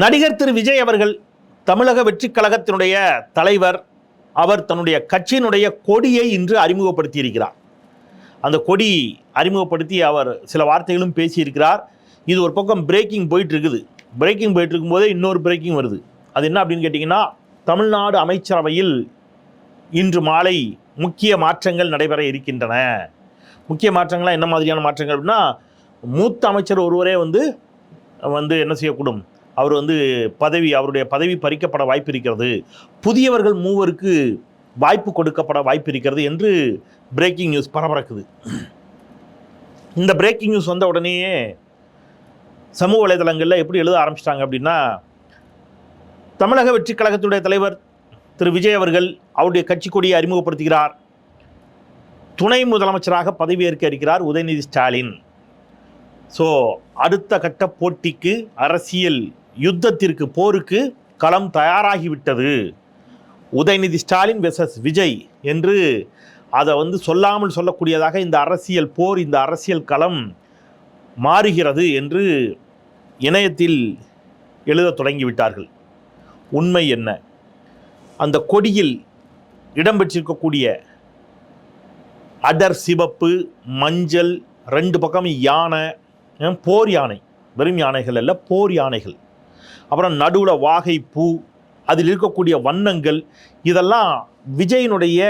நடிகர் திரு விஜய் அவர்கள் தமிழக வெற்றிக் கழகத்தினுடைய தலைவர். அவர் தன்னுடைய கட்சியினுடைய கொடியை இன்று அறிமுகப்படுத்தி இருக்கிறார் அந்த கொடி அறிமுகப்படுத்தி அவர் சில வார்த்தைகளும் பேசியிருக்கிறார். இது ஒரு பக்கம் பிரேக்கிங் போயிட்டு இருக்குது பிரேக்கிங் போயிட்டு இருக்கும்போதே இன்னொரு பிரேக்கிங் வருது. அது என்ன அப்படின்னு கேட்டிங்கன்னா தமிழ்நாடு அமைச்சரவையில் இன்று மாலை முக்கிய மாற்றங்கள் நடைபெற இருக்கின்றன. முக்கிய மாற்றங்கள்லாம் என்ன மாதிரியான மாற்றங்கள் அப்படின்னா மூத்த அமைச்சர் ஒருவரே வந்து வந்து என்ன செய்யக்கூடும்? அவர் வந்து பதவி அவருடைய பதவி பறிக்கப்பட வாய்ப்பு இருக்கிறது புதியவர்கள் மூவருக்கு வாய்ப்பு கொடுக்கப்பட வாய்ப்பு இருக்கிறது என்று பிரேக்கிங் நியூஸ் பரபரக்குது. இந்த பிரேக்கிங் நியூஸ் வந்த உடனேயே சமூக வலைதளங்களில் எப்படி எழுத ஆரம்பிச்சிட்டாங்க அப்படின்னா தமிழக வெற்றிக் கழகத்துடைய தலைவர் திரு. விஜய் அவர்கள் அவருடைய கட்சி கொடியை அறிமுகப்படுத்துகிறார். துணை முதலமைச்சராக பதவியேற்க இருக்கிறார் உதயநிதி ஸ்டாலின். ஸோ அடுத்த கட்ட போட்டிக்கு அரசியல் யுத்தத்திற்கு போருக்கு களம் தயாராகிவிட்டது. உதயநிதி ஸ்டாலின் வெசஸ் விஜய் என்று அதை வந்து சொல்லாமல் சொல்லக்கூடியதாக இந்த அரசியல் போர் இந்த அரசியல் களம் மாறுகிறது என்று இணையத்தில் எழுதத் தொடங்கிவிட்டார்கள். உண்மை என்ன? அந்த கொடியில் இடம்பெற்றிருக்கக்கூடிய அடர் சிவப்பு மஞ்சள் ரெண்டு பக்கம் யானை போர் யானை வெறும் யானைகள் அல்ல போர் யானைகள். அப்புறம் நடுவில் வாகை பூ அதில் இருக்கக்கூடிய வண்ணங்கள் இதெல்லாம் விஜயினுடைய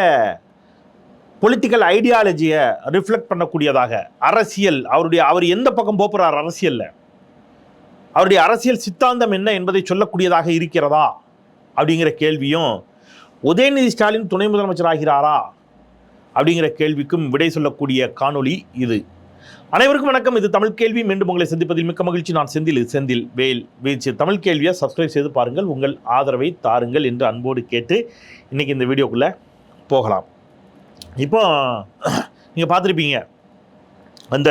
பொலிட்டிக்கல் ஐடியாலஜியை ரிஃப்ளெக்ட் பண்ணக்கூடியதாக. அரசியல் அவருடைய அவர் எந்த பக்கம் போகிறார் அரசியலில்? அவருடைய அரசியல் சித்தாந்தம் என்ன என்பதை சொல்லக்கூடியதாக இருக்கிறதா? அப்படிங்கிற கேள்வியும் உதயநிதி ஸ்டாலின் துணை முதலமைச்சர் ஆகிறாரா அப்படிங்கிற கேள்விக்கும் விடை சொல்லக்கூடிய காணொளி இது. அனைவருக்கும் வணக்கம். இது தமிழ் கேள்வி. மீண்டும் உங்களை சந்திப்பதில் மிக்க மகிழ்ச்சி. நான் செந்தில். செந்தில் வேல். வீழ்ச்சி தமிழ் கேள்வியை சப்ஸ்கிரைப் செய்து பாருங்கள். உங்கள் ஆதரவை தாருங்கள் என்று அன்போடு கேட்டு இன்றைக்கி இந்த வீடியோக்குள்ளே போகலாம். இப்போ நீங்கள் பார்த்துருப்பீங்க. அந்த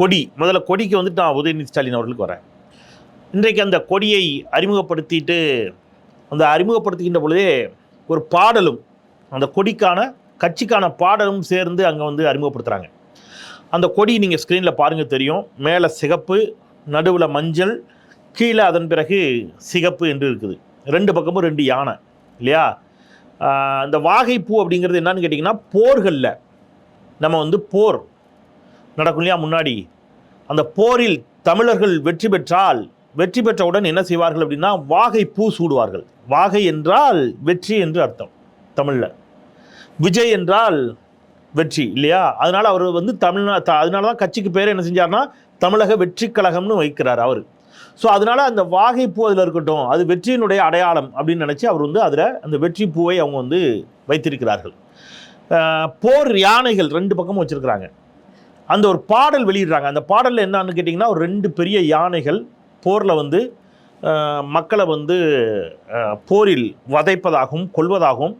கொடி. முதல்ல கொடிக்கு வந்துட்டு நான் உதயநிதி ஸ்டாலின் அவர்களுக்கு வரேன். இன்றைக்கு அந்த கொடியை அறிமுகப்படுத்திட்டு அந்த அறிமுகப்படுத்துகின்ற பொழுதே ஒரு பாடலும் அந்த கொடிக்கான கட்சிக்கான பாடலும் சேர்ந்து அங்கே வந்து அறிமுகப்படுத்துகிறாங்க அந்த கொடி நீங்கள் ஸ்க்ரீனில் பாருங்கள் தெரியும். மேலே சிகப்பு நடுவில் மஞ்சள் கீழே அதன் பிறகு சிகப்பு என்று இருக்குது. ரெண்டு பக்கமும் ரெண்டு யானை இல்லையா? ஆஹ் அந்த வாகைப்பூ அப்படிங்கிறது என்னன்னு கேட்டிங்கன்னா போர்களில். நம்ம வந்து போர் நடக்கும் இல்லையா முன்னாடி? அந்த போரில் தமிழர்கள் வெற்றி பெற்றால் வெற்றி பெற்றவுடன் என்ன செய்வார்கள் அப்படின்னா வாகை பூ சூடுவார்கள். வாகை என்றால் வெற்றி என்று அர்த்தம் தமிழில். விஜய் என்றால் வெற்றி இல்லையா? அதனால் அவர் வந்து தமிழ்நா த- அதனால தான் கட்சிக்கு பேர் என்ன செஞ்சார்னா தமிழக வெற்றி கழகம்னு வைக்கிறார் அவர். ஸோ அதனால் அந்த வாகை பூ அதில் இருக்கட்டும் அது வெற்றியினுடைய அடையாளம் அப்படின்னு நினச்சி அவர் வந்து அதில் அந்த வெற்றி பூவை அவங்க வந்து வைத்திருக்கிறார்கள். போர் யானைகள் ரெண்டு பக்கமும் வச்சுருக்கிறாங்க. அந்த ஒரு பாடல் வெளியிடுறாங்க. அந்த பாடலில் என்னான்னு கேட்டிங்கன்னா ஒரு ரெண்டு பெரிய யானைகள் போரில் வந்து மக்களை வந்து போரில் வதைப்பதாகவும் கொல்வதாகவும்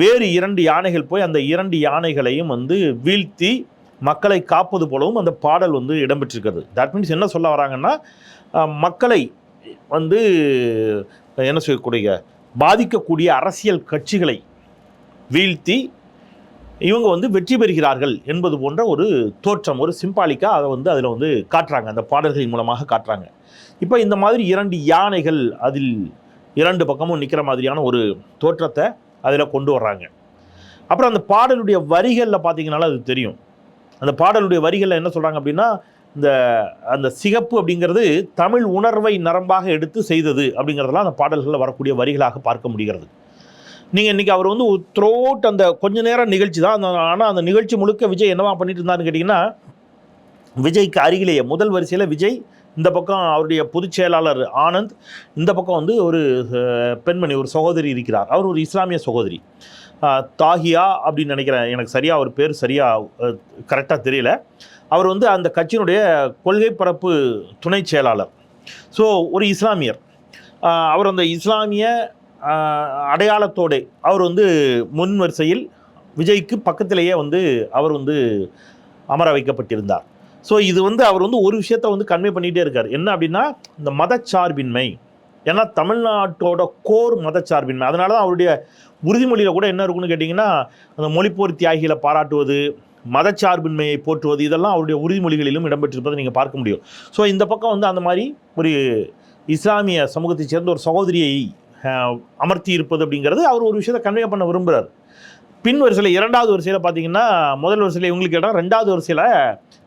வேறு இரண்டு யானைகள் போய் அந்த இரண்டு யானைகளையும் வந்து வீழ்த்தி மக்களை காப்பது போலவும் அந்த பாடல் வந்து இடம்பெற்றிருக்கிறது. தட் மீன்ஸ் என்ன சொல்ல வராங்கன்னா மக்களை வந்து என்ன சொல்லக்கூடிய பாதிக்கக்கூடிய அரசியல் கட்சிகளை வீழ்த்தி இவங்க வந்து வெற்றி பெறுகிறார்கள் என்பது போன்ற ஒரு தோற்றம் ஒரு சிம்பாலிக்காக அதை வந்து அதில் வந்து காட்டுறாங்க. அந்த பாடல்களின் மூலமாக காட்டுறாங்க. இப்போ இந்த மாதிரி இரண்டு யானைகள் அதில் இரண்டு பக்கமும் நிற்கிற மாதிரியான ஒரு தோற்றத்தை அதில் கொண்டு வர்றாங்க. அப்புறம் அந்த பாடலுடைய வரிகளில் பார்த்தீங்கனாலும் அது தெரியும். அந்த பாடலுடைய வரிகளில் என்ன சொல்கிறாங்க அப்படின்னா இந்த அந்த சிகப்பு அப்படிங்கிறது தமிழ் உணர்வை நரம்பாக எடுத்து செய்தது அப்படிங்கிறதெல்லாம் அந்த பாடல்களில் வரக்கூடிய வரிகளாக பார்க்க முடிகிறது. நீங்கள் இன்றைக்கி அவர் வந்து த்ரோட் அந்த கொஞ்ச நேரம் நிகழ்ச்சி தான் அந்த ஆனால் அந்த நிகழ்ச்சி முழுக்க விஜய் என்னவா பண்ணிட்டு இருந்தாருன்னு கேட்டிங்கன்னா விஜய்க்கு அருகிலேயே முதல் வரிசையில் விஜய் இந்த பக்கம் அவருடைய பொதுச் செயலாளர் ஆனந்த் இந்த பக்கம் வந்து ஒரு பெண்மணி ஒரு சகோதரி இருக்கிறார். அவர் ஒரு இஸ்லாமிய சகோதரி. தாகியா தாஹியா அப்படின்னு நினைக்கிறேன். எனக்கு சரியாக அவர் பேர் சரியாக கரெக்டாக தெரியல. அவர் வந்து அந்த கட்சியினுடைய கொள்கை பரப்பு துணை செயலாளர். ஸோ ஒரு இஸ்லாமியர். அவர் அந்த இஸ்லாமிய அடையாளத்தோடு அவர் வந்து முன் வரிசையில் விஜய்க்கு பக்கத்திலேயே வந்து அவர் வந்து அமர வைக்கப்பட்டிருந்தார். ஸோ இது வந்து அவர் வந்து ஒரு விஷயத்த வந்து கன்வே பண்ணிகிட்டே இருக்கார். என்ன அப்படின்னா இந்த மதச்சார்பின்மை. ஏன்னா தமிழ்நாட்டோட கோர் மதச்சார்பின்மை. அதனால தான் அவருடைய உறுதிமொழியில் கூட என்ன இருக்குன்னு கேட்டிங்கன்னா அந்த மொழிப்போர் தியாகிகளை பாராட்டுவது மதச்சார்பின்மையை போற்றுவது இதெல்லாம் அவருடைய உறுதிமொழிகளிலும் இடம்பெற்றிருப்பதை நீங்கள் பார்க்க முடியும். ஸோ இந்த பக்கம் வந்து அந்த மாதிரி ஒரு இஸ்லாமிய சமூகத்தைச் சேர்ந்த ஒரு சகோதரியை அமர்த்தி இருப்பது அப்படிங்கிறது அவர் ஒரு விஷயத்தை கன்வே பண்ண விரும்புகிறார் பின் வரிசையில் இரண்டாவது வரிசையில் பார்த்தீங்கன்னா முதல் வரிசையில் இவங்களுக்கு இடம் ரெண்டாவது வரிசையில்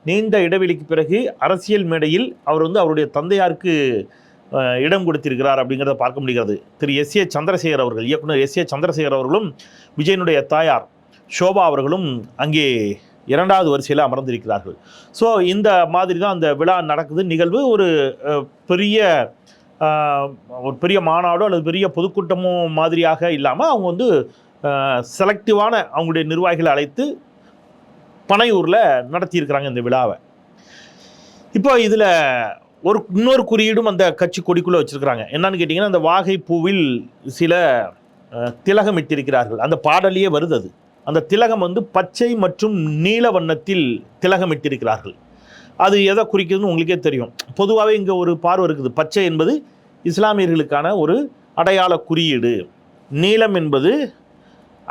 நீண்ட இடைவெளிக்கு பிறகு அரசியல் மேடையில் அவர் வந்து அவருடைய தந்தையாருக்கு இடம் கொடுத்திருக்கிறார் அப்படிங்கிறத பார்க்க முடிகிறது. திரு எஸ் ஏ சந்திரசேகர் அவர்கள் இயக்குனர் எஸ் ஏ சந்திரசேகர் அவர்களும் விஜயனுடைய தாயார் ஷோபா அவர்களும் அங்கே இரண்டாவது வரிசையில் அமர்ந்திருக்கிறார்கள். ஸோ இந்த மாதிரி தான் அந்த விழா நடக்குது. நிகழ்வு ஒரு பெரிய ஒரு பெரிய மாநாடோ அல்லது பெரிய பொதுக்கூட்டமோ மாதிரியாக இல்லாமல் அவங்க வந்து செலக்டிவான அவங்களுடைய நிர்வாகிகளை அழைத்து பனையூரில் நடத்தியிருக்கிறாங்க இந்த விழாவை. இப்போ இதில் ஒரு இன்னொரு குறியீடும் அந்த கட்சி கொடிக்குள்ளே வச்சுருக்கிறாங்க. என்னன்னு கேட்டிங்கன்னா அந்த வாகை பூவில் சில திலகம் இட்டிருக்கிறார்கள் அந்த பாடலையே வருது அது. அந்த திலகம் வந்து பச்சை மற்றும் நீல வண்ணத்தில் திலகம் இட்டிருக்கிறார்கள் அது எதை குறிக்குதுன்னு உங்களுக்கே தெரியும். பொதுவாகவே இங்கே ஒரு பார்வை இருக்குது. பச்சை என்பது இஸ்லாமியர்களுக்கான ஒரு அடையாள குறியீடு. நீலம் என்பது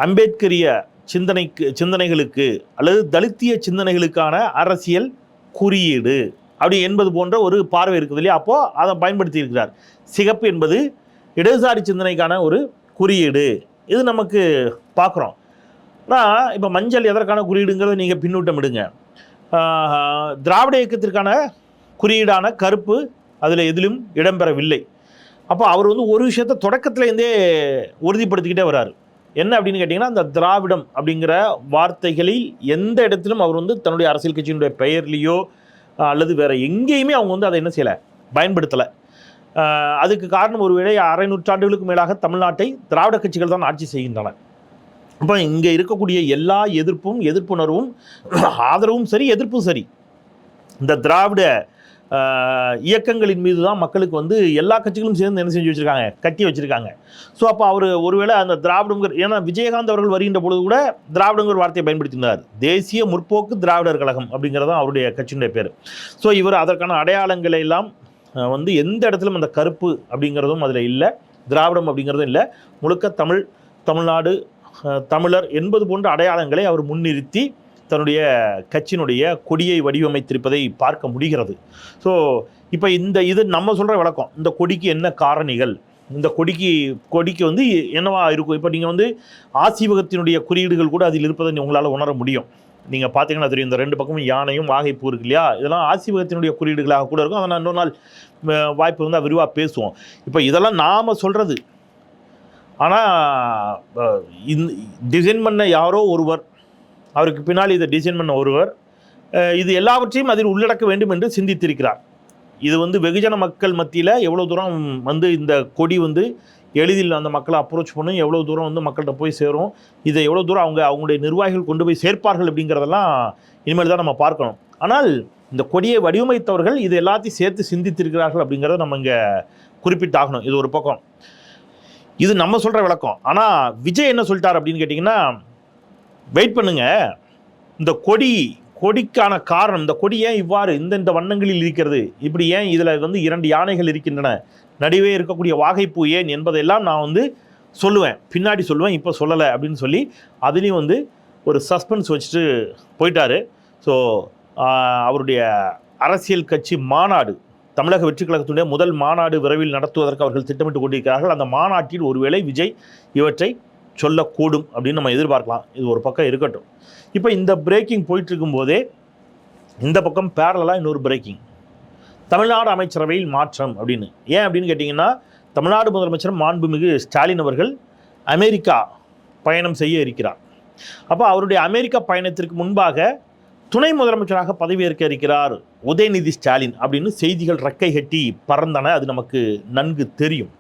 அம்பேத்கரிய சிந்தனைக்கு சிந்தனைகளுக்கு அல்லது தலித்திய சிந்தனைகளுக்கான அரசியல் குறியீடு. அப்படி என்பது போன்ற ஒரு பார்வை இருக்குது இல்லையா? அப்போது அதை பயன்படுத்தி இருக்கிறார். சிகப்பு என்பது இடதுசாரி சிந்தனைக்கான ஒரு குறியீடு. இது நமக்கு பார்க்குறோம். ஆனால் இப்போ மஞ்சள் எதற்கான குறியீடுங்கிறத நீங்கள் பின்னூட்டமிடுங்க திராவிட இயக்கத்திற்கான குறியீடான கருப்பு அதில் எதிலும் இடம்பெறவில்லை. அப்போ அவர் வந்து ஒரு விஷயத்தை தொடக்கத்துலேருந்தே உறுதிப்படுத்திக்கிட்டே வர்றாரு என்ன அப்படின்னு கேட்டிங்கன்னா அந்த திராவிடம் அப்படிங்கிற வார்த்தைகளில் எந்த இடத்திலும் அவர் வந்து தன்னுடைய அரசியல் கட்சியினுடைய பெயர்லேயோ அல்லது வேறு எங்கேயுமே அவங்க வந்து அதை என்ன செய்யலை பயன்படுத்தலை. அதுக்கு காரணம் ஒருவேளை அரை நூற்றாண்டுகளுக்கு மேலாக தமிழ்நாட்டை திராவிட கட்சிகள் தான் ஆட்சி செய்கின்றன. அப்போ இங்கே இருக்கக்கூடிய எல்லா எதிர்ப்பும் எதிர்ப்புணர்வும் ஆதரவும் சரி எதிர்ப்பும் சரி. இந்த திராவிட இயக்கங்களின் மீது தான் மக்களுக்கு வந்து எல்லா கட்சிகளும் சேர்ந்து என்ன செஞ்சு வச்சுருக்காங்க? கட்டி வச்சுருக்காங்க. ஸோ அப்போ அவர் ஒருவேளை அந்த திராவிடங்கிற ஏன்னா விஜயகாந்த் அவர்கள் வருகின்ற பொழுது கூட திராவிடங்கிற வார்த்தையை பயன்படுத்தினார் தேசிய முற்போக்கு திராவிடர் கழகம் அப்படிங்கிறது தான் அவருடைய கட்சியினுடைய பேர். ஸோ இவர் அதற்கான அடையாளங்களை எல்லாம் வந்து எந்த இடத்துலையும் அந்த கருப்பு அப்படிங்கிறதும் அதில் இல்லை. திராவிடம் அப்படிங்கிறதும் இல்லை. முழுக்க தமிழ் தமிழ்நாடு தமிழர் என்பது போன்ற அடையாளங்களை அவர் முன்னிறுத்தி தன்னுடைய கட்சியினுடைய கொடியை வடிவமைத்திருப்பதை பார்க்க முடிகிறது. ஸோ இப்போ இந்த இது நம்ம சொல்கிற விளக்கம் இந்த கொடிக்கு என்ன காரணிகள்? இந்த கொடிக்கு கொடிக்கு வந்து என்னவா இருக்கும்? இப்போ நீங்கள் வந்து ஆசீவகத்தினுடைய குறியீடுகள் கூட அதில் இருப்பதை உங்களால் உணர முடியும். நீங்கள் பார்த்தீங்கன்னா தெரியும் இந்த ரெண்டு பக்கமும் யானையும் வாகைப்பூ இருக்கு இல்லையா? இதெல்லாம் ஆசீவகத்தினுடைய குறியீடுகளாக கூட இருக்கும். அதை நான் இன்னொரு நாள் வாய்ப்பு வந்து விரிவாக பேசுவோம். இப்போ இதெல்லாம் நாம் சொல்கிறது ஆனால் இந் டிசைன் பண்ண யாரோ ஒருவர் அவருக்கு பின்னால் இதை டிசைன் பண்ண ஒருவர். இது எல்லாவற்றையும் அதில் உள்ளடக்க வேண்டும் என்று சிந்தித்திருக்கிறார். இது வந்து வெகுஜன மக்கள் மத்தியில் எவ்வளோ தூரம் வந்து இந்த கொடி வந்து எளிதில் அந்த மக்களை அப்ரோச் பண்ணும் எவ்வளோ தூரம் வந்து மக்கள்கிட்ட போய் சேரும் இதை எவ்வளோ தூரம் அவங்க அவங்களுடைய நிர்வாகிகள் கொண்டு போய் சேர்ப்பார்கள் அப்படிங்கிறதெல்லாம் இனிமேல் தான் நம்ம பார்க்கணும். ஆனால் இந்த கொடியை வடிவமைத்தவர்கள் இது எல்லாத்தையும் சேர்த்து சிந்தித்திருக்கிறார்கள் அப்படிங்கிறத நம்ம இங்கே குறிப்பிட்டாகணும். இது ஒரு பக்கம். இது நம்ம சொல்கிற விளக்கம். ஆனால் விஜய் என்ன சொல்லிட்டார் அப்படின்னு கேட்டிங்கன்னா வெயிட் பண்ணுங்க. இந்த கொடி கொடிக்கான காரணம் இந்த கொடி ஏன் இவ்வாறு இந்த இந்த வண்ணங்களில் இருக்கிறது? இப்படி ஏன் இதில் வந்து இரண்டு யானைகள் இருக்கின்றன? நடுவே இருக்கக்கூடிய வாகைப்பூ ஏன் என்பதையெல்லாம் நான் வந்து சொல்லுவேன். பின்னாடி சொல்லுவேன் இப்போ சொல்லலை அப்படின்னு சொல்லி அதுலேயும் வந்து ஒரு சஸ்பென்ஸ் வச்சுட்டு போயிட்டார். ஸோ அவருடைய அரசியல் கட்சி மாநாடு தமிழக வெற்றி கழகத்துடைய முதல் மாநாடு விரைவில் நடத்துவதற்கு அவர்கள் திட்டமிட்டு கொண்டிருக்கிறார்கள். அந்த மாநாட்டில் ஒருவேளை விஜய் இவற்றை சொல்லக்கூடும் அப்படின்னு நம்ம எதிர்பார்க்கலாம். இது ஒரு பக்கம் இருக்கட்டும். இப்போ இந்த பிரேக்கிங் போயிட்டு போதே இந்த பக்கம் பேரலாக இன்னொரு பிரேக்கிங் தமிழ்நாடு அமைச்சரவையில் மாற்றம் அப்படின்னு. ஏன் அப்படின்னு கேட்டிங்கன்னா தமிழ்நாடு முதலமைச்சர் மாண்புமிகு ஸ்டாலின் அவர்கள் அமெரிக்கா பயணம் செய்ய இருக்கிறார். அப்போ அவருடைய அமெரிக்கா பயணத்திற்கு முன்பாக துணை முதலமைச்சராக பதவியேற்க இருக்கிறார். உதயநிதி ஸ்டாலின் அப்படின்னு செய்திகள் ரெக்கை கட்டி பறந்தன அது நமக்கு நன்கு தெரியும்.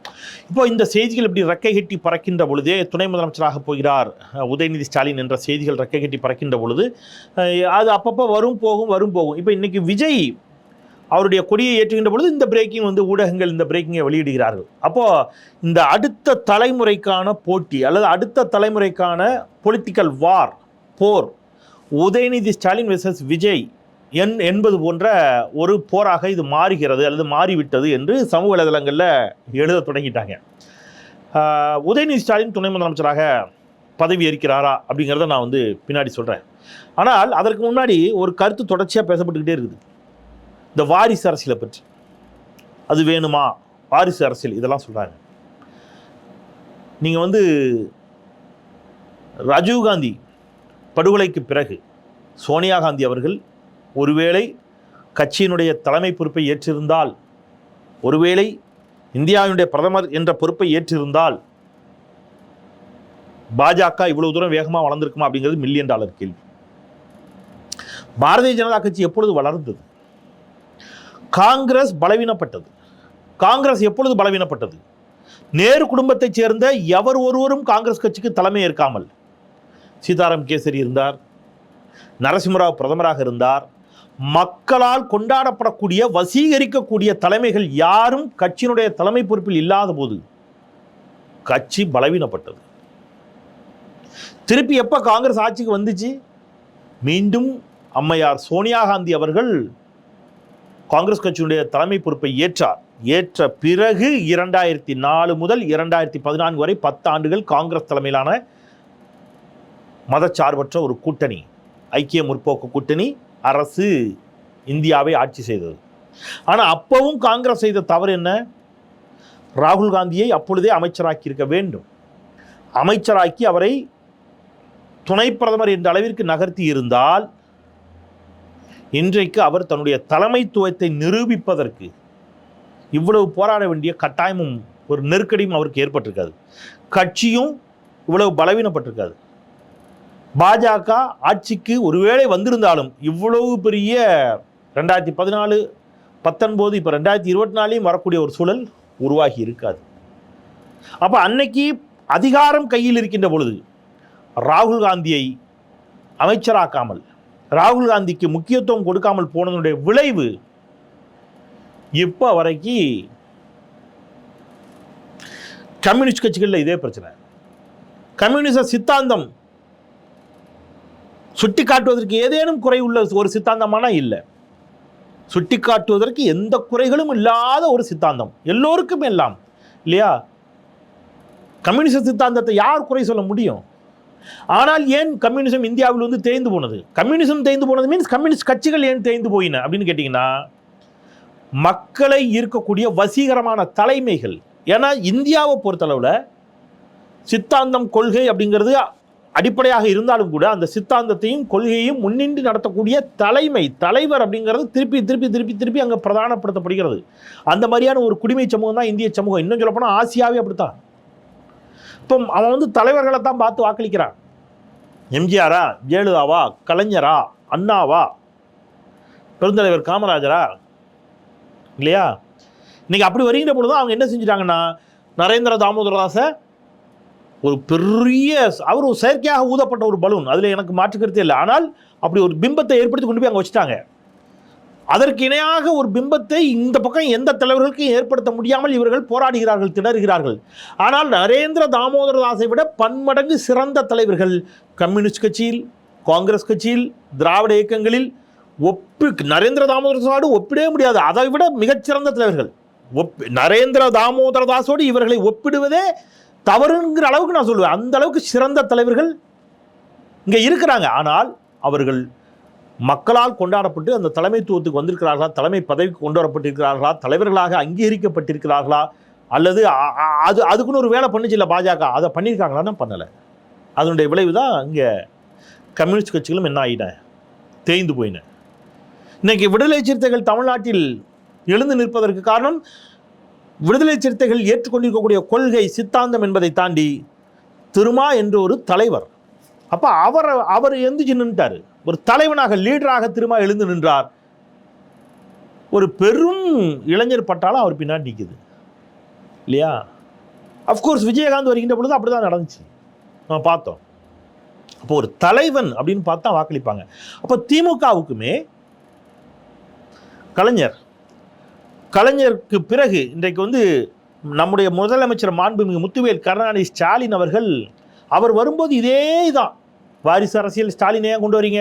இப்போ இந்த செய்திகள் இப்படி ரெக்கை கட்டி பறக்கின்ற பொழுதே துணை முதலமைச்சராக போகிறார் உதயநிதி ஸ்டாலின் என்ற செய்திகள் ரெக்கை கட்டி பறக்கின்ற பொழுது அது அப்பப்போ வரும் போகும் வரும் போகும். இப்போ இன்றைக்கி விஜய் அவருடைய கொடியை ஏற்றுகின்ற பொழுது இந்த பிரேக்கிங் வந்து ஊடகங்கள் இந்த பிரேக்கிங்கை வெளியிடுகிறார்கள். அப்போது இந்த அடுத்த தலைமுறைக்கான போட்டி அல்லது அடுத்த தலைமுறைக்கான பொலிட்டிக்கல் வார் போர் உதயநிதி ஸ்டாலின் வெர்சஸ் விஜய் என் என்பது போன்ற ஒரு போராக இது மாறுகிறது அல்லது மாறிவிட்டது என்று சமூக வலைதளங்களில் எழுத தொடங்கிட்டாங்க. உதயநிதி ஸ்டாலின் துணை முதலமைச்சராக பதவி ஏற்கிறாரா அப்படிங்கிறத நான் வந்து பின்னாடி சொல்கிறேன் ஆனால் அதற்கு முன்னாடி ஒரு கருத்து தொடர்ச்சியாக பேசப்பட்டுக்கிட்டே இருக்குது. இந்த வாரிசு அரசியலை பற்றி. அது வேணுமா? வாரிசு அரசியல் இதெல்லாம் சொல்கிறாங்க நீங்கள் வந்து ராஜீவ்காந்தி படுகொலைக்கு பிறகு சோனியா காந்தி அவர்கள் ஒருவேளை கட்சியினுடைய தலைமை பொறுப்பை ஏற்றிருந்தால் ஒருவேளை இந்தியாவினுடைய பிரதமர் என்ற பொறுப்பை ஏற்றிருந்தால் பாஜக இவ்வளவு தூரம் வேகமாக வளர்ந்திருக்குமா அப்படிங்கிறது மில்லியன் டாலர் கேள்வி. பாரதிய ஜனதா கட்சி எப்பொழுது வளர்ந்தது? காங்கிரஸ் பலவீனப்பட்டது. காங்கிரஸ் எப்பொழுது பலவீனப்பட்டது? நேரு குடும்பத்தைச் சேர்ந்த எவர் ஒருவரும் காங்கிரஸ் கட்சிக்கு தலைமை ஏற்காமல் சீதாராம் கேசரி இருந்தார் நரசிம்மராவ் பிரதமராக இருந்தார் மக்களால் கொண்டாடப்படக்கூடிய வசீகரிக்கக்கூடிய தலைமைகள் யாரும் கட்சியினுடைய தலைமை பொறுப்பில் இல்லாத போது கட்சி பலவீனப்பட்டது. திருப்பி எப்ப காங்கிரஸ் ஆட்சிக்கு வந்துச்சு? மீண்டும் அம்மையார் சோனியா காந்தி அவர்கள் காங்கிரஸ் கட்சியினுடைய தலைமை பொறுப்பை ஏற்றார். ஏற்ற பிறகு இரண்டாயிரத்தி நாலு முதல் இரண்டாயிரத்தி பதினான்கு வரை பத்து ஆண்டுகள் காங்கிரஸ் தலைமையிலான மதச்சார்பற்ற ஒரு கூட்டணி ஐக்கிய முற்போக்கு கூட்டணி அரசு இந்தியாவை ஆட்சி செய்தது. ஆனால் அப்பவும் காங்கிரஸ் செய்த தவறு என்ன? ராகுல் காந்தியை அப்பொழுதே அமைச்சராக்கி இருக்க வேண்டும். அமைச்சராக்கி அவரை துணை பிரதமர் என்ற அளவிற்கு நகர்த்தி இருந்தால் இன்றைக்கு அவர் தன்னுடைய தலைமைத்துவத்தை நிரூபிப்பதற்கு இவ்வளவு போராட வேண்டிய கட்டாயமும் ஒரு நெருக்கடியும் அவருக்கு ஏற்பட்டிருக்காது. கட்சியும் இவ்வளவு பலவீனப்பட்டிருக்காது. பாஜக ஆட்சிக்கு ஒருவேளை வந்திருந்தாலும் இவ்வளவு பெரிய ரெண்டாயிரத்தி பதினாலு பத்தொன்பது இப்போ ரெண்டாயிரத்தி இருபத்தி நாலையும் வரக்கூடிய ஒரு சூழல் உருவாகி இருக்காது. அப்போ அன்னைக்கு அதிகாரம் கையில் இருக்கின்ற பொழுது ராகுல் காந்தியை அமைச்சராக்காமல் ராகுல் காந்திக்கு முக்கியத்துவம் கொடுக்காமல் போனதனுடைய விளைவு இப்போ வரைக்கும் கம்யூனிஸ்ட் கட்சிகளில் இதே பிரச்சனை. கம்யூனிச சித்தாந்தம் சுட்டி காட்டுவதற்கு ஏதேனும் குறை உள்ள ஒரு சித்தாந்தமான இல்லை. சுட்டி காட்டுவதற்கு எந்த குறைகளும் இல்லாத ஒரு சித்தாந்தம். எல்லோருக்கும் எல்லாம். இல்லையா? கம்யூனிச சித்தாந்தத்தை யார் குறை சொல்ல முடியும்? ஆனால் ஏன் கம்யூனிசம் இந்தியாவில் வந்து தேய்ந்து போனது? கம்யூனிசம் தேய்ந்து போனது மீன்ஸ் கம்யூனிஸ்ட் கட்சிகள் ஏன் தேய்ந்து போயின அப்படின்னு கேட்டிங்கன்னா மக்களை ஈர்க்கக்கூடிய வசீகரமான தலைமைகள். ஏன்னா இந்தியாவை பொறுத்தளவில் சித்தாந்தம் கொள்கை அப்படிங்கிறது அடிப்படையாக இருந்தாலும் கூட அந்த சித்தாந்தத்தையும் கொள்கையையும் முன்னின்று நடத்தக்கூடிய தலைமை தலைவர் அப்படிங்கிறது திருப்பி திருப்பி திருப்பி திருப்பி அங்கே பிரதானப்படுத்தப்படுகிறது. அந்த மாதிரியான ஒரு குடிமை சமூகம் தான் இந்திய சமூகம். இன்னும் சொல்லப்போனால் ஆசியாவே அப்படித்தான். இப்போ அவன் வந்து தலைவர்களை தான் பார்த்து வாக்களிக்கிறான். எம்ஜிஆரா ஜெயலலிதாவா கலைஞரா அண்ணாவா பெருந்தலைவர் காமராஜரா இல்லையா? இன்னைக்கு அப்படி வருகின்ற பொழுது அவங்க என்ன செஞ்சிட்டாங்கன்னா நரேந்திர தாமோதரதாசை ஒரு பெரிய அவர் ஒரு செயற்கையாக ஊதப்பட்ட ஒரு பலூன். அதில் எனக்கு மாற்று கருத்தே இல்லை. ஆனால் அப்படி ஒரு பிம்பத்தை ஏற்படுத்தி கொண்டு போய் அங்கே வச்சுட்டாங்க. அதற்கு இணையாக ஒரு பிம்பத்தை இந்த பக்கம் எந்த தலைவர்களுக்கும் ஏற்படுத்த முடியாமல் இவர்கள் போராடுகிறார்கள் திணறுகிறார்கள். ஆனால் நரேந்திர தாமோதரதாஸை விட பன்மடங்கு சிறந்த தலைவர்கள் கம்யூனிஸ்ட் கட்சியில் காங்கிரஸ் கட்சியில் திராவிட இயக்கங்களில் ஒப்பு நரேந்திர தாமோதரதாசோடு ஒப்பிடவே முடியாது. அதை விட மிகச்சிறந்த தலைவர்கள். ஒப் நரேந்திர தாமோதரதாசோடு இவர்களை ஒப்பிடுவதே தவறுங்கிற அளவுக்கு நான் சொல்லுவேன். அந்த அளவுக்கு சிறந்த தலைவர்கள் இங்கே இருக்கிறாங்க. ஆனால் அவர்கள் மக்களால் கொண்டாடப்பட்டு அந்த தலைமைத்துவத்துக்கு வந்திருக்கிறார்களா? தலைமை பதவிக்கு கொண்டு வரப்பட்டிருக்கிறார்களா? தலைவர்களாக அங்கீகரிக்கப்பட்டிருக்கிறார்களா? அல்லது அது அதுக்குன்னு ஒரு வேலை பண்ணுச்சு இல்லை பாஜக. அதை பண்ணியிருக்காங்களான்னு பண்ணலை. அதனுடைய விளைவு தான் இங்கே கம்யூனிஸ்ட் கட்சிகளும் என்ன ஆகிட்டேன் தேய்ந்து போயின. இன்றைக்கி விடுதலை சிறுத்தைகள் தமிழ்நாட்டில் எழுந்து நிற்பதற்கு காரணம் விடுதலை சிறுத்தைகள் ஏற்றுக்கொண்டிருக்கக்கூடிய கொள்கை சித்தாந்தம் என்பதை தாண்டி திருமா என்ற ஒரு தலைவர். அப்போ அவர் அவர் எந்திரிச்சு நின்றுட்டார் ஒரு தலைவனாக லீடராக திருமா எழுந்து நின்றார். ஒரு பெரும் இளைஞர் பட்டாலும் அவர் பின்னாடி நிற்குது இல்லையா? அஃப்கோர்ஸ் விஜயகாந்த் வருகின்ற பொழுது அப்படி தான் நடந்துச்சு. நம்ம பார்த்தோம். அப்போ ஒரு தலைவன் அப்படின்னு பார்த்தா வாக்களிப்பாங்க. அப்போ திமுகவுக்குமே கலைஞர் கலைஞருக்கு பிறகு இன்றைக்கு வந்து நம்முடைய முதலமைச்சர் மாண்புமிகு முத்துவேல் கருணாநிதி ஸ்டாலின் அவர்கள் அவர் வரும்போது இதே தான் வாரிசு அரசியல் ஸ்டாலினை ஏன் கொண்டு வரீங்க?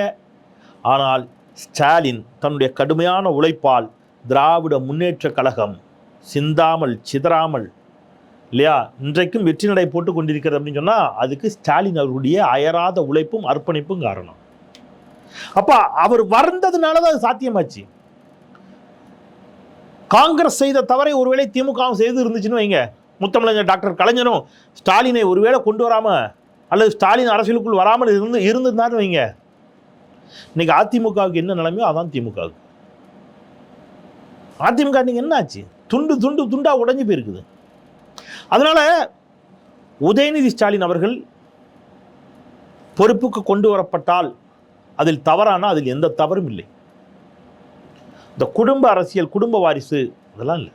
ஆனால் ஸ்டாலின் தன்னுடைய கடுமையான உழைப்பால் திராவிட முன்னேற்ற கழகம் சிந்தாமல் சிதறாமல் இல்லையா இன்றைக்கும் வெற்றி நடை போட்டு கொண்டிருக்கிறது அப்படின்னு சொன்னால் அதுக்கு ஸ்டாலின் அவர்களுடைய அயராத உழைப்பும் அர்ப்பணிப்பும் காரணம். அப்போ அவர் வறந்ததுனால தான் அது சாத்தியமாச்சு. காங்கிரஸ் செய்த தவறை ஒருவேளை திமுகவும் செய்து இருந்துச்சுன்னு வைங்க. முத்தமிழஞ்சர் டாக்டர் கலைஞரும் ஸ்டாலினை ஒருவேளை கொண்டு வராமல் அல்லது ஸ்டாலின் அரசியலுக்குள் வராமல் இருந்து இருந்திருந்தான்னு வைங்க. இன்னைக்கு அதிமுகவுக்கு என்ன நிலைமையோ அதான் திமுகவுக்கு. அதிமுக நீங்கள் என்ன ஆச்சு? துண்டு துண்டு துண்டாக உடைஞ்சு போயிருக்குது. அதனால் உதயநிதி ஸ்டாலின் அவர்கள் பொறுப்புக்கு கொண்டு வரப்பட்டால் அதில் தவறானால் அதில் எந்த தவறும் இல்லை. இந்த குடும்ப அரசியல் குடும்ப வாரிசு அதெல்லாம் இல்லை.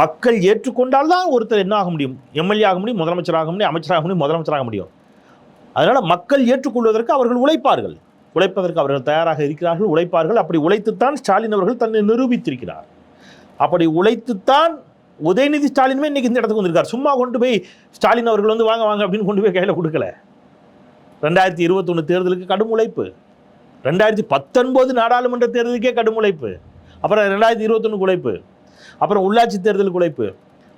மக்கள் ஏற்றுக்கொண்டால் தான் ஒருத்தர் என்ன ஆக முடியும்? எம்எல்ஏ ஆக முடியும் முதலமைச்சர் ஆக முடியும் அமைச்சராக முடியும் முதலமைச்சராக முடியும். அதனால் மக்கள் ஏற்றுக்கொள்வதற்கு அவர்கள் உழைப்பார்கள். உழைப்பதற்கு அவர்கள் தயாராக இருக்கிறார்கள் உழைப்பார்கள். அப்படி உழைத்துத்தான் ஸ்டாலின் அவர்கள் தன்னை நிரூபித்திருக்கிறார். அப்படி உழைத்துத்தான் உதயநிதி ஸ்டாலினுமே இன்னைக்கு இந்த இடத்துக்கு வந்திருக்கார். சும்மா கொண்டு போய் ஸ்டாலின் அவர்கள் வந்து வாங்க வாங்க அப்படின்னு கொண்டு போய் கையில் கொடுக்கல. ரெண்டாயிரத்தி இருபத்தொன்று தேர்தலுக்கு கடும் உழைப்பு. ரெண்டாயிரத்தி பத்தொன்பது நாடாளுமன்ற தேர்தலுக்கே கடும் உழைப்பு. அப்புறம் ரெண்டாயிரத்தி இருபத்தொன்று உழைப்பு அப்புறம் உள்ளாட்சி தேர்தல் உழைப்பு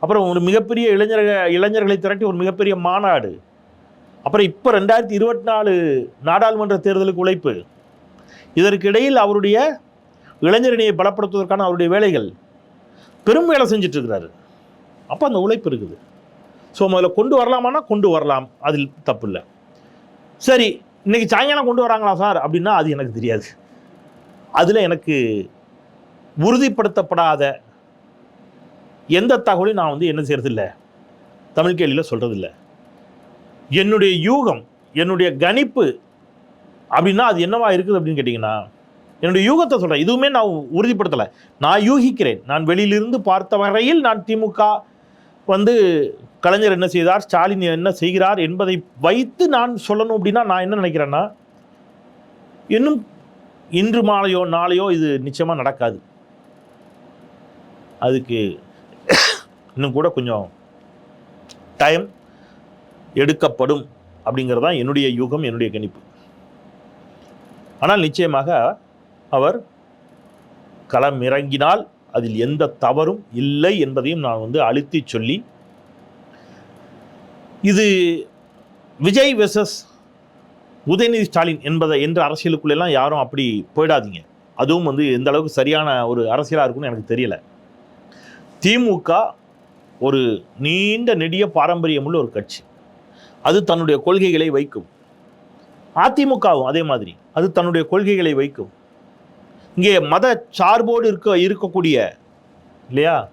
அப்புறம் ஒரு மிகப்பெரிய இளைஞர்கள் இளைஞர்களை திரட்டி ஒரு மிகப்பெரிய மாநாடு. அப்புறம் இப்போ ரெண்டாயிரத்தி இருபத்தி நாலு நாடாளுமன்ற தேர்தலுக்கு உழைப்பு. இதற்கிடையில் அவருடைய இளைஞரணியை பலப்படுத்துவதற்கான அவருடைய வேலைகள் பெரும் வேலை செஞ்சிட்ருக்கிறாரு அப்போ அந்த உழைப்பு இருக்குது. ஸோ முதல்ல கொண்டு வரலாமான்னா கொண்டு வரலாம். அதில் தப்பு இல்லை சரி இன்றைக்கி சாயங்காலம் கொண்டு வராங்களா சார்? அப்படின்னா அது எனக்கு தெரியாது. அதில் எனக்கு உறுதிப்படுத்தப்படாத எந்த தகவலையும் நான் வந்து என்ன செய்யறதில்ல. தமிழ் கேள்வியில் சொல்கிறதில்ல என்னுடைய யூகம் என்னுடைய கணிப்பு அப்படின்னா அது என்னவா இருக்குது அப்படின்னு கேட்டிங்கன்னா என்னுடைய யூகத்தை சொல்கிறேன் இதுவுமே நான் உறுதிப்படுத்தலை. நான் யூகிக்கிறேன். நான் வெளியிலிருந்து பார்த்த வரையில் நான் திமுக வந்து கலைஞர் என்ன செய்தார் ஸ்டாலின் என்ன செய்கிறார் என்பதை வைத்து நான் சொல்லணும் அப்படின்னா நான் என்ன நினைக்கிறேன்னா இன்னும் இன்று மாலையோ நாளையோ இது நிச்சயமாக நடக்காது. அதுக்கு இன்னும் கூட கொஞ்சம் டைம் எடுக்கப்படும் அப்படிங்கிறது தான் என்னுடைய யூகம் என்னுடைய கணிப்பு. ஆனால் நிச்சயமாக அவர் களம் இறங்கினால் அதில் எந்த தவறும் இல்லை என்பதையும் நான் வந்து அழுத்தி சொல்லி இது விஜய் வெர்சஸ் உதயநிதி ஸ்டாலின் என்பதை என்ற அரசியலுக்குள்ளெல்லாம் யாரும் அப்படி போயிடாதீங்க. அதுவும் வந்து எந்த அளவுக்கு சரியான ஒரு அரசியலாக இருக்கும்னு எனக்கு தெரியல. திமுக ஒரு நீண்ட நெடிய பாரம்பரியமுள்ள ஒரு கட்சி. அது தன்னுடைய கொள்கைகளை வைக்கும். அதிமுகவும் அதே மாதிரி. அது தன்னுடைய கொள்கைகளை வைக்கும். இங்கே மத சார்போடு இருக்க இருக்கக்கூடிய இல்லையா?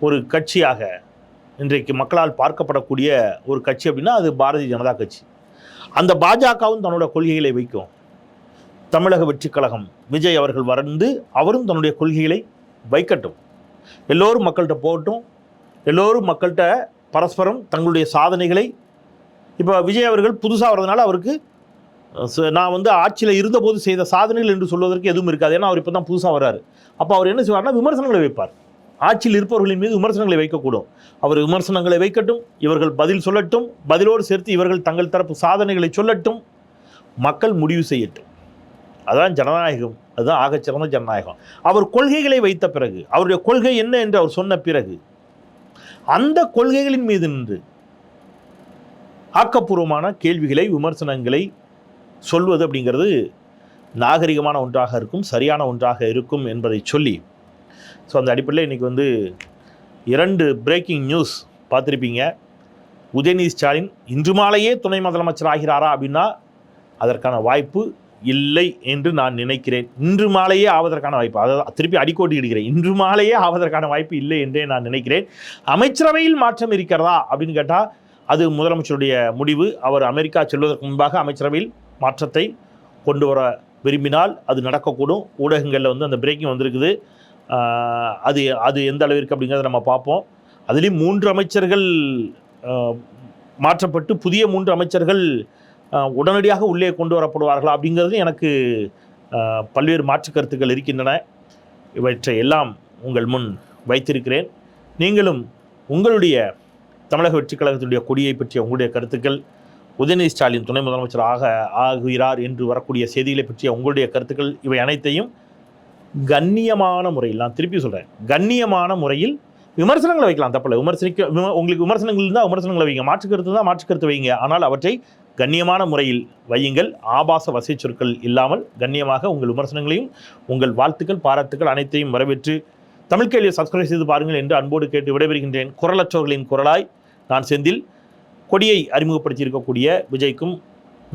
ஒரு கட்சியாக இன்றைக்கு மக்களால் பார்க்கப்படக்கூடிய ஒரு கட்சி அப்படின்னா அது பாரதிய ஜனதா கட்சி. அந்த பாஜகவும் தன்னோட கொள்கைகளை வைக்கும். தமிழக வெற்றிக் கழகம் விஜய் அவர்கள் வறந்து அவரும் தன்னுடைய கொள்கைகளை வைக்கட்டும். எல்லோரும் மக்கள்கிட்ட போகட்டும். எல்லோரும் மக்கள்கிட்ட பரஸ்பரம் தங்களுடைய சாதனைகளை இப்போ விஜய் அவர்கள் புதுசாக வர்றதுனால அவருக்கு ச- நான் வந்து ஆட்சியில் இருந்தபோது செய்த சாதனைகள் என்று சொல்வதற்கு எதுவும் இருக்காது. ஏன்னா அவர் இப்போ தான் புதுசாக வர்றாரு. அப்போ அவர் என்ன செய்வார்னா விமர்சனங்களை வைப்பார். ஆட்சியில் இருப்பவர்களின் மீது விமர்சனங்களை வைக்கக்கூடும். அவர் விமர்சனங்களை வைக்கட்டும் இவர்கள் பதில் சொல்லட்டும் பதிலோடு சேர்த்து இவர்கள் தங்கள் தரப்பு சாதனைகளை சொல்லட்டும் மக்கள் முடிவு செய்யட்டும். அதான் ஜனநாயகம். அதுதான் ஆகச்சிறந்த ஜனநாயகம். அவர் கொள்கைகளை வைத்த பிறகு அவருடைய கொள்கை என்ன என்று அவர் சொன்ன பிறகு அந்த கொள்கைகளின் மீது நின்று ஆக்கப்பூர்வமான கேள்விகளை விமர்சனங்களை சொல்வது அப்படிங்கிறது நாகரிகமான ஒன்றாக இருக்கும் சரியான ஒன்றாக இருக்கும் என்பதை சொல்லி ஸோ அந்த அடிப்படையில் இன்றைக்கி வந்து இரண்டு பிரேக்கிங் நியூஸ் பார்த்துருப்பீங்க. உதயநிதி ஸ்டாலின் இன்று மாலையே துணை முதலமைச்சர் ஆகிறாரா அப்படின்னா அதற்கான வாய்ப்பு இல்லை என்று நான் நினைக்கிறேன். இன்று மாலையே ஆவதற்கான வாய்ப்பு அதாவது திருப்பி அடிக்கோட்டி இடுகிறேன். இன்று மாலையே ஆவதற்கான வாய்ப்பு இல்லை என்றே நான் நினைக்கிறேன். அமைச்சரவையில் மாற்றம் இருக்கிறதா அப்படின்னு கேட்டால் அது முதலமைச்சருடைய முடிவு. அவர் அமெரிக்கா செல்வதற்கு முன்பாக அமைச்சரவையில் மாற்றத்தை கொண்டு வர விரும்பினால் அது நடக்கக்கூடும். ஊடகங்களில் வந்து அந்த பிரேக்கிங் வந்திருக்குது. அது அது எந்த அளவிற்கு அப்படிங்கிறத நம்ம பார்ப்போம். அதுலேயும் மூன்று அமைச்சர்கள் மாற்றப்பட்டு புதிய மூன்று அமைச்சர்கள் உடனடியாக உள்ளே கொண்டு வரப்படுவார்களா அப்படிங்கிறது எனக்கு பல்வேறு மாற்று கருத்துக்கள் இருக்கின்றன. இவற்றை எல்லாம் உங்கள் முன் வைத்திருக்கிறேன். நீங்களும் உங்களுடைய தமிழக வெற்றிக் கழகத்தினுடைய கொடியை பற்றிய உங்களுடைய கருத்துக்கள் உதயநிதி ஸ்டாலின் துணை முதலமைச்சர் ஆக ஆகுகிறார் என்று வரக்கூடிய செய்திகளை பற்றிய உங்களுடைய கருத்துக்கள் இவை அனைத்தையும் கண்ணியமான முறையில் நான் திருப்பி சொல்கிறேன் கண்ணியமான முறையில் விமர்சனங்களை வைக்கலாம் தப்பில்லை விமர்சனிக்க உங்களுக்கு விமர்சனங்கள் இருந்தால் விமர்சனங்களை வைங்க. மாற்றுக்கருத்து தான் மாற்றுக்கருத்து வைங்க. ஆனால் அவற்றை கண்ணியமான முறையில் வையுங்கள். ஆபாச வசை சொற்கள் இல்லாமல் கண்ணியமாக உங்கள் விமர்சனங்களையும் உங்கள் வாழ்த்துக்கள் பாராட்டுக்கள் அனைத்தையும் வரவேற்று தமிழ் கேள்வியை சப்ஸ்கிரைப் செய்து பாருங்கள் என்று அன்போடு கேட்டு விடைபெறுகின்றேன். குரலற்றவர்களின் குரலாய் நான் செந்தில். கொடியை அறிமுகப்படுத்தியிருக்கக்கூடிய விஜய்க்கும்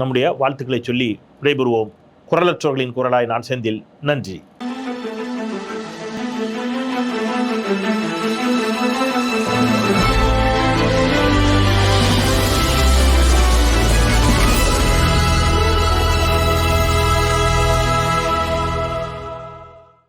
நம்முடைய வாழ்த்துக்களை சொல்லி விடைபெறுவோம். குரலற்றவர்களின் குரலாய் நான் செந்தில். நன்றி.